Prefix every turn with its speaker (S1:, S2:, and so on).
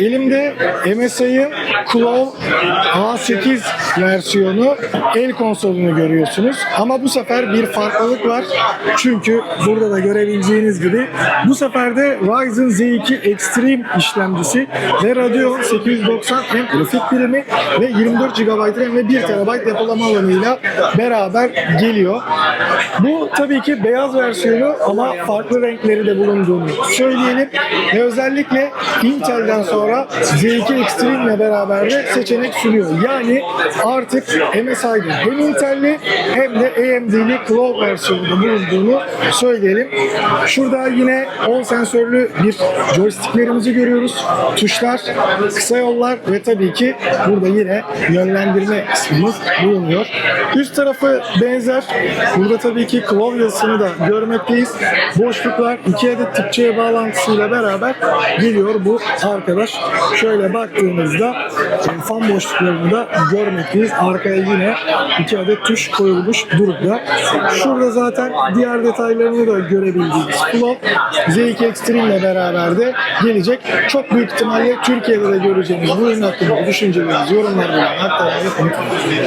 S1: Elimde MSI'ın Claw A8 versiyonu el konsolunu görüyorsunuz. Ama bu sefer bir farklılık var. Çünkü burada da görebileceğiniz gibi bu sefer de Ryzen Z2 Extreme işlemcisi ve Radeon 890 hem grafik birimi ve 24 GB RAM ve 1 TB depolama alanıyla beraber geliyor. Bu tabii ki beyaz versiyonu ama farklı renkleri de bulunduğunu söyleyelim. Ve özellikle Intel'den sonra Z2 Extreme ile beraber de seçenek sunuyor. Yani artık MSI'de hem Intel'li hem de AMD'li Claw versiyonunda bulunduğunu söyleyelim. Şurada yine 10 sensörlü bir joysticklerimizi görüyoruz. Tuşlar, kısa yollar ve tabii ki burada yine yönlendirme kısmımız bulunuyor. Üst tarafı benzer. Burada tabii ki Claw yazısını da görmekteyiz. Boşluklar iki adet tip bağlantısıyla beraber geliyor bu arkadaş. Şöyle baktığımızda e, fan boşluklarını da görmekteyiz. Arkaya yine iki adet tuş koyulmuş durumda. Şurada zaten diğer detaylarını da görebildiğimiz Claw Z2 Extreme ile beraber de gelecek. Çok büyük ihtimalle Türkiye'de de göreceğimiz bu ürün hakkında düşüncelerinizi yorumlar bölümüne aktarmayı unutmayın.